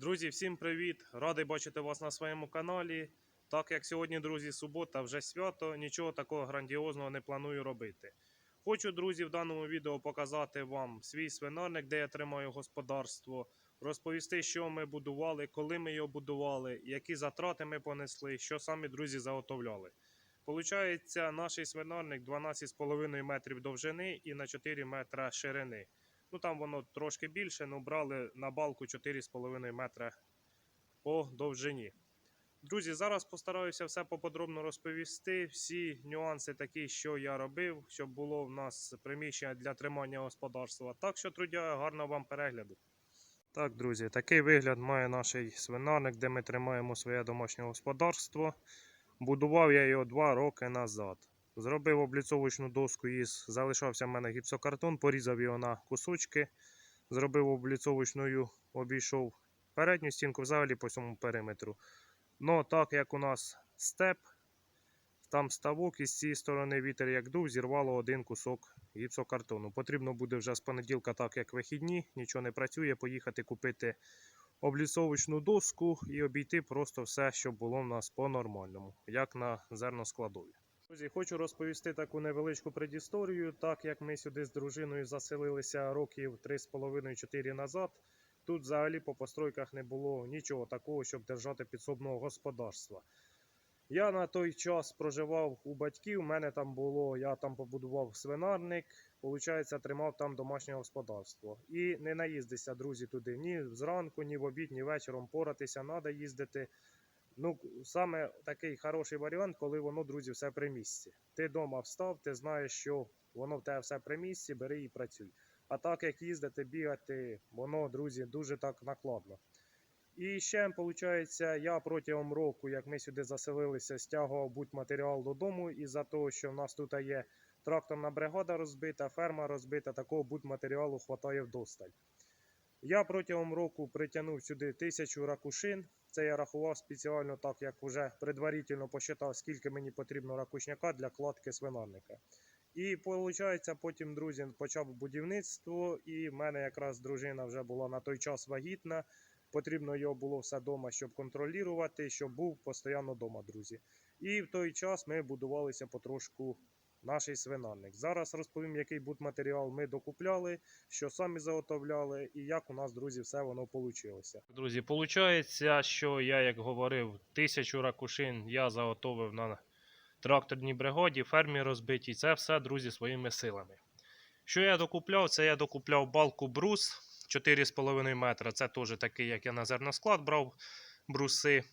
Друзі, всім привіт! Радий бачити вас на своєму каналі. Так як сьогодні, друзі, субота, вже свято, нічого такого грандіозного не планую робити. Хочу, друзі, в даному відео показати вам свій свинарник, де я тримаю господарство, розповісти, що ми будували, коли ми його будували, які затрати ми понесли, що самі друзі заготовляли. Получається, наш свинарник 12,5 метрів довжини і на 4 метра ширини. Ну там воно трошки більше, але брали на балку 4,5 метра по довжині. Друзі, зараз постараюся все поподробно розповісти. Всі нюанси такі, що я робив, щоб було в нас приміщення для тримання господарства. Так що, трудя, гарного вам перегляду. Так, друзі, такий вигляд має наш свинарник, де ми тримаємо своє домашнє господарство. Будував я його два роки назад. Зробив обліцовочну доску із залишався в мене гіпсокартон, порізав його на кусочки, зробив обліцовочною, обійшов передню стінку взагалі по всьому периметру. Ну, так як у нас степ, там ставок, і з цієї сторони вітер як дув, зірвало один кусок гіпсокартону. Потрібно буде вже з понеділка, так як вихідні, нічого не працює, поїхати купити обліцовочну доску і обійти просто все, щоб було в нас по-нормальному, як на зерноскладові. Друзі, хочу розповісти таку невеличку предісторію. Так як ми сюди з дружиною заселилися років 3,5-4 назад, тут взагалі по постройках не було нічого такого, щоб держати підсобного господарства. Я на той час проживав у батьків, у мене там було, я там побудував свинарник, виходить, тримав там домашнє господарство. І не наїздися, друзі, туди ні зранку, ні в обід, ні вечором поратися, треба їздити. Ну, саме такий хороший варіант, коли воно, друзі, все при місці. Ти вдома встав, ти знаєш, що воно в тебе все при місці, бери і працюй. А так як їздити, бігати, воно, друзі, дуже так накладно. І ще, виходить, я протягом року, як ми сюди заселилися, стягував будь-матеріал додому, із-за того, що в нас тут є тракторна бригада розбита, ферма розбита, такого будь-матеріалу вистачає вдосталь. Я протягом року притягнув сюди тисячу ракушин. Це я рахував спеціально так, як вже предварительно посчитав, скільки мені потрібно ракушняка для кладки свинарника. І виходить, потім, друзі, почав будівництво, і в мене якраз дружина вже була на той час вагітна. Потрібно його було все вдома, щоб контролювати, щоб був постійно вдома, друзі. І в той час ми будувалися потрошку наш свинарник. Зараз розповім, який будматеріал ми докупляли, що самі заготовляли, і як у нас, друзі, все воно вийшло. Друзі, виходить, що я, як говорив, тисячу ракушин я заготовив на тракторній бригаді, фермі розбитій. Це все, друзі, своїми силами. Що я докупляв? Це я докупляв балку брус 4,5 метра. Це теж такий, як я на зерносклад брав бруси.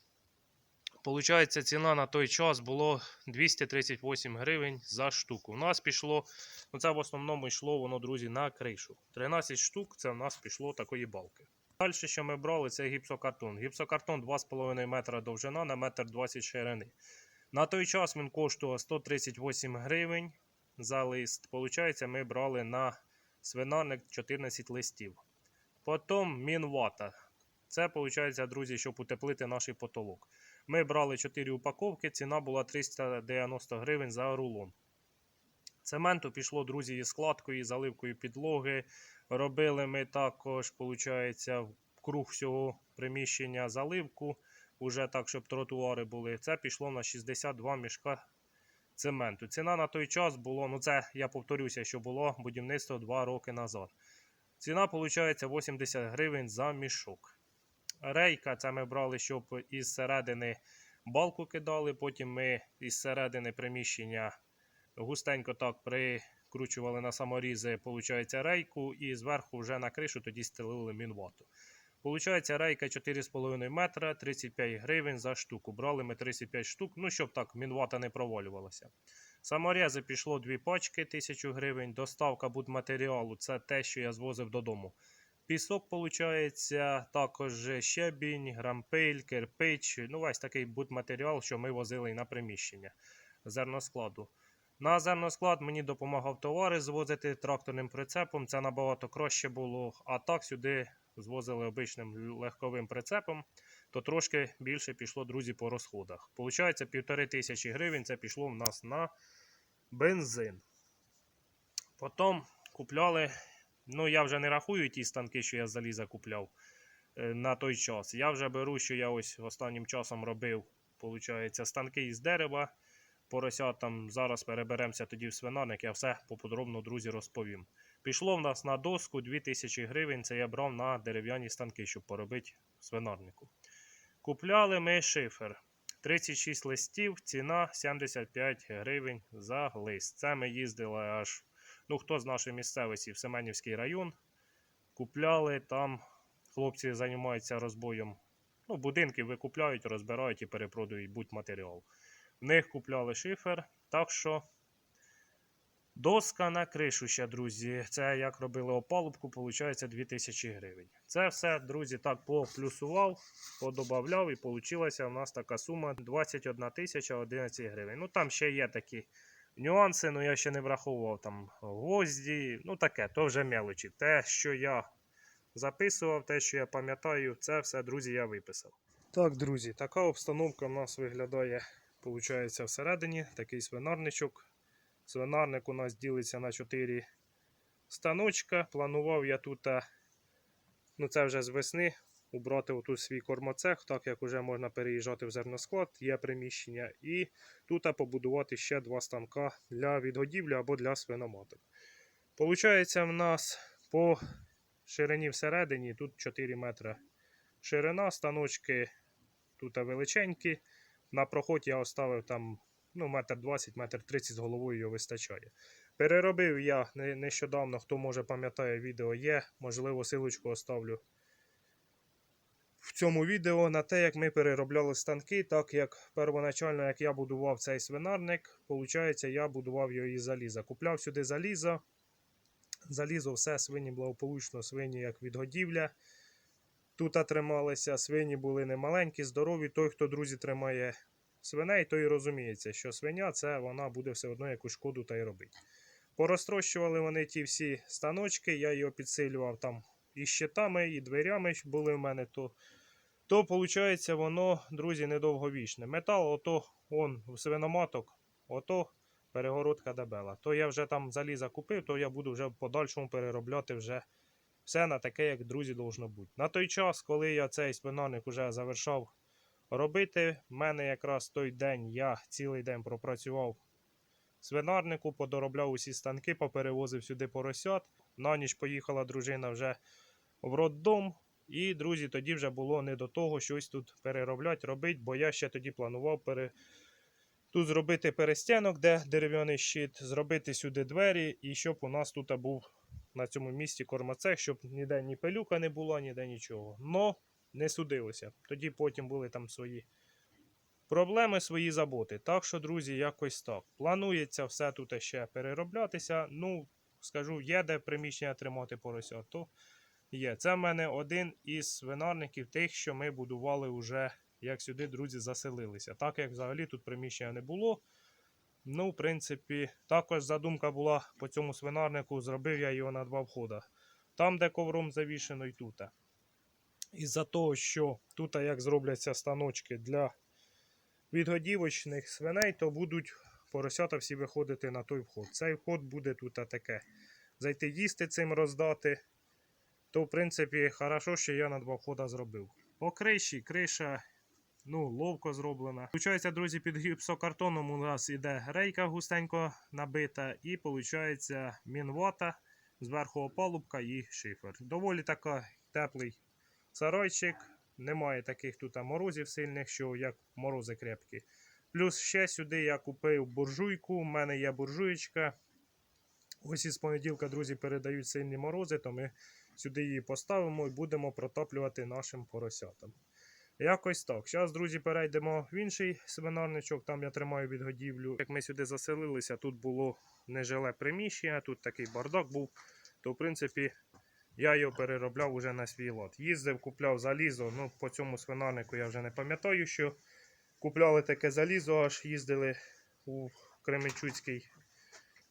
Получається, ціна на той час було 238 гривень за штуку. У нас пішло, ну це в основному йшло воно, друзі, на кришу. 13 штук це в нас пішло такої балки. Далі, що ми брали, це гіпсокартон. Гіпсокартон 2,5 метра довжина на 1,20 м ширини. На той час він коштував 138 гривень за лист. Получається, ми брали на свинарник 14 листів. Потім мінвата. Це, виходить, друзі, щоб утеплити наш потолок. Ми брали 4 упаковки, ціна була 390 гривень за рулон. Цементу пішло, друзі, із складкою, і заливкою підлоги. Робили ми також, виходить, круг всього приміщення заливку, уже так, щоб тротуари були. Це пішло на 62 мішка цементу. Ціна на той час було, ну це я повторюся, що було будівництво 2 роки назад. Ціна, виходить, 80 гривень за мішок. Рейка, це ми брали, щоб із середини балку кидали. Потім ми із середини приміщення густенько так прикручували на саморізи, виходить, рейку, і зверху вже на кришу тоді стелили мінвату. Получається, рейка 4,5 метра, 35 гривень за штуку. Брали ми 35 штук, ну щоб так мінвата не провалювалася. Саморези пішло дві пачки 1000 гривень. Доставка будматеріалу це те, що я звозив додому. Пісок, виходить, також щебінь, грампиль, кирпич. Ну, весь такий будматеріал, що ми возили на приміщення зерноскладу. На зерносклад мені допомагав товари звозити тракторним прицепом. Це набагато краще було. А так сюди звозили обичним легковим прицепом, то трошки більше пішло, друзі, по розходах. Получається, півтори тисячі гривень це пішло в нас на бензин. Потім купляли Ну, я вже не рахую ті станки, що я з заліза купляв. е, на той час. Я вже беру, що я ось останнім часом робив, виходить, станки із дерева. Поросятам зараз переберемося тоді в свинарник, я все поподробно, друзі, розповім. Пішло в нас на доску 2000 гривень, це я брав на дерев'яні станки, щоб поробити в свинарнику. Купляли ми шифер. 36 листів, ціна 75 гривень за лист. Це ми їздили аж, ну хто з нашої місцевості в Семенівський район. Купляли там, хлопці займаються розбоєм. Ну, будинки викупляють, розбирають і перепродають будь-матеріал. В них купляли шифер, так що доска на кришу ще, друзі. Це як робили опалубку, виходить 2000 гривень. Це все, друзі, так поплюсував, подобавляв і вийшла у нас така сума 21 тисяча 11 гривень. Ну там ще є такі нюанси, але я ще не враховував там гвозді, ну таке, то вже мелочі. Те, що я записував, те, що я пам'ятаю, це все, друзі, я виписав. Так, друзі, така обстановка в нас виглядає, виходить, всередині. Такий свинарничок. Свинарник у нас ділиться на 4 станочка. Планував я тут, ну це вже з весни, убрати отут свій кормоцех, так як вже можна переїжджати в зерносклад, є приміщення. І тут побудувати ще два станка для відгодівлі або для свиноматок. Получається, в нас по ширині всередині тут 4 метри ширина, станочки тут величенькі. На проход я оставив там ну, метр 20, метр 30 з головою його вистачає. Переробив я нещодавно, хто може пам'ятає, відео є. Можливо, силочку оставлю в цьому відео на те, як ми переробляли станки, так як первоначально, як я будував цей свинарник, виходить, я будував його із заліза. Купляв сюди залізо. Залізо все, свині благополучно, свині як відгодівля. Тут трималися, свині були не маленькі, здорові. Той, хто, друзі, тримає свиней, той розуміється, що свиня це вона буде все одно якусь шкоду та й робити. Порозтрощували вони ті всі станочки, я його підсилював там і щитами, і дверями були в мене. То, то виходить, воно, друзі, недовговічне. Метал, ото он свиноматок, ото перегородка дебела. То я вже там заліза купив, то я буду вже в подальшому переробляти вже все на таке, як друзі, должно бути. На той час, коли я цей спинарник вже завершав робити, в мене якраз той день я цілий день пропрацював свинарнику, подоробляв усі станки, поперевозив сюди поросят. На ніч поїхала дружина вже в роддом. І, друзі, тоді вже було не до того щось тут переробляти, робити, бо я ще тоді планував пере... тут зробити перестянок, де дерев'яний щит, зробити сюди двері, і щоб у нас тут був на цьому місці кормацех, щоб ніде ні пилюка не було, ніде нічого. Но не судилося. Тоді потім були там свої проблеми, свої заботи. Так що, друзі, якось так. Планується все тут ще перероблятися. Ну, скажу, є де приміщення тримати порося, то є. Це в мене один із свинарників тих, що ми будували вже, як сюди, друзі, заселилися. Так як взагалі тут приміщення не було. Ну, в принципі, також задумка була по цьому свинарнику, зробив я його на два входи. Там, де ковром завішено, і тут. Із-за того, що тут, як зробляться станочки для відгодівочних свиней, то будуть поросята всі виходити на той вход. Цей вход буде тут таке. Зайти їсти цим роздати. То, в принципі, хорошо, що я на два входа зробив. По криші, криша ну, ловко зроблена. Получається, друзі, під гіпсокартоном у нас іде рейка густенько набита, і виходить мінвата, зверху опалубка і шифер. Доволі така теплий сарайчик. Немає таких тут морозів сильних, що як морози крепкі. Плюс ще сюди я купив буржуйку. У мене є буржуєчка. Ось із понеділка, друзі, передають сильні морози, то ми сюди її поставимо і будемо протоплювати нашим поросятам. Якось так. Зараз, друзі, перейдемо в інший семинарничок, там я тримаю відгодівлю. Як ми сюди заселилися, тут було нежиле приміщення, тут такий бардак був. То, в принципі, я його переробляв уже на свій лот. Їздив, купляв залізо. Ну, по цьому свинарнику я вже не пам'ятаю, що купляли таке залізо, аж їздили у Кременчуцький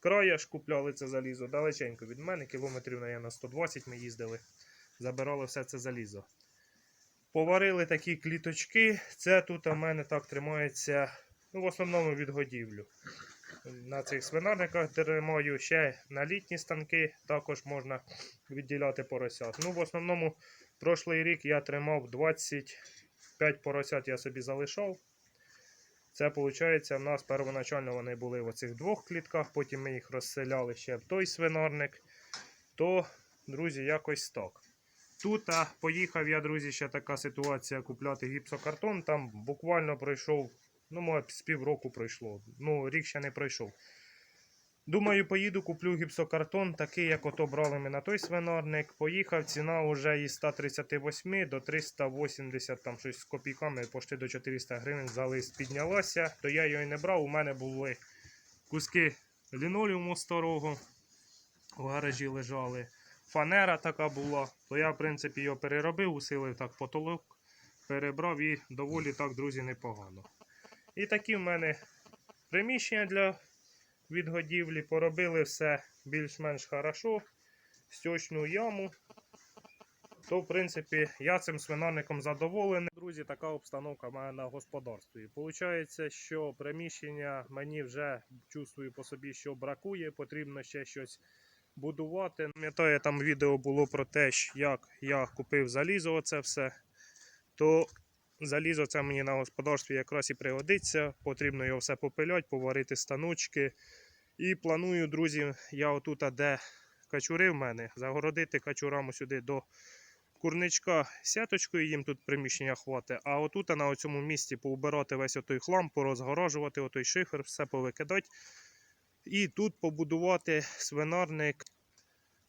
край, аж купляли це залізо. Далеченько від мене, кілометрів, на 120 ми їздили, забирали все це залізо. Поварили такі кліточки. Це тут у мене так тримається, ну, в основному відгодівлю. На цих свинарниках тримаю ще на літні станки, також можна відділяти поросят. Ну, в основному Прошлий рік я тримав 25 поросят, я собі залишав. Це виходить, в нас первоначально вони були в оцих двох клітках, потім ми їх розселяли ще в той свинарник. То, друзі, якось так. Тут а, поїхав я, друзі, ще така ситуація купляти гіпсокартон. Там буквально пройшов, ну, може, з півроку пройшло. Ну, рік ще не пройшов. Думаю, поїду, куплю гіпсокартон, такий, як ото брали ми на той свинарник. Поїхав, ціна вже із 138 до 380, там щось з копійками, почти до 400 гривень за лист піднялася. То я його і не брав. У мене були куски лінолеуму старого в гаражі лежали. Фанера така була, то я, в принципі, його переробив, усилив так потолок, перебрав і доволі так, друзі, непогано. І такі в мене приміщення для відгодівлі. Поробили все більш-менш хорошо. Стьочну яму. То, в принципі, я цим свинарником задоволений. Друзі, така обстановка мене на господарстві. Получається, що приміщення мені вже чувствую по собі, що бракує, потрібно ще щось будувати. Пам'ятаю, там відео було про те, як я купив залізо, оце все. То залізо це мені на господарстві якраз і пригодиться. Потрібно його все попиляти, поварити станочки. І планую, друзі, я отут, де качури в мене, загородити качурам сюди до курничка сяточкою, їм тут приміщення хватить. А отут на цьому місці поубирати весь отой хлам, порозгорожувати, отой шифер, все повикидати. І тут побудувати свинарник.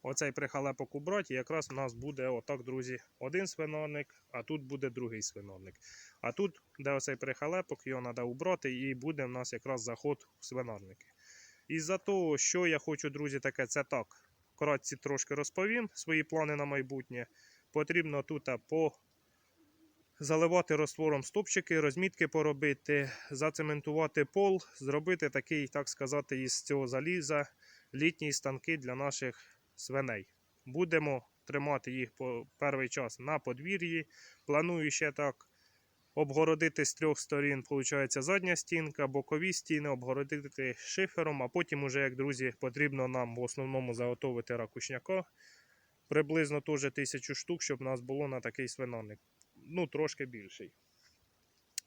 Оцей прихалепок убрати, якраз у нас буде отак, друзі, один свинарник, а тут буде другий свинарник. А тут, де оцей прихалепок, його треба убрати, і буде в нас якраз заход в свинарники. Із-за того, що я хочу, друзі, таке, це так. Вкратці трошки розповім свої плани на майбутнє. Потрібно тут по заливати розтвором стопчики, розмітки поробити, зацементувати пол, зробити такий, так сказати, із цього заліза літні станки для наших свиней. Будемо тримати їх по перший час на подвір'ї. Планую ще так обгородити з трьох сторін, виходить, задня стінка, бокові стіни, обгородити шифером, а потім, уже, як друзі, потрібно нам в основному заготовити ракушняка. Приблизно теж тисячу штук, щоб у нас було на такий свинарник. Ну, трошки більший.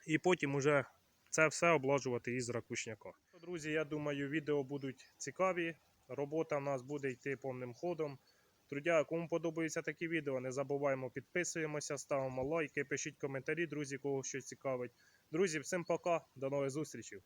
І потім уже це все облажувати із ракушняка. Друзі, я думаю, відео будуть цікаві. Робота в нас буде йти повним ходом. Друзі, кому подобаються такі відео, не забуваємо підписуємося, ставимо лайки, пишіть коментарі, друзі, кого щось цікавить. Друзі, всім пока, до нових зустрічей.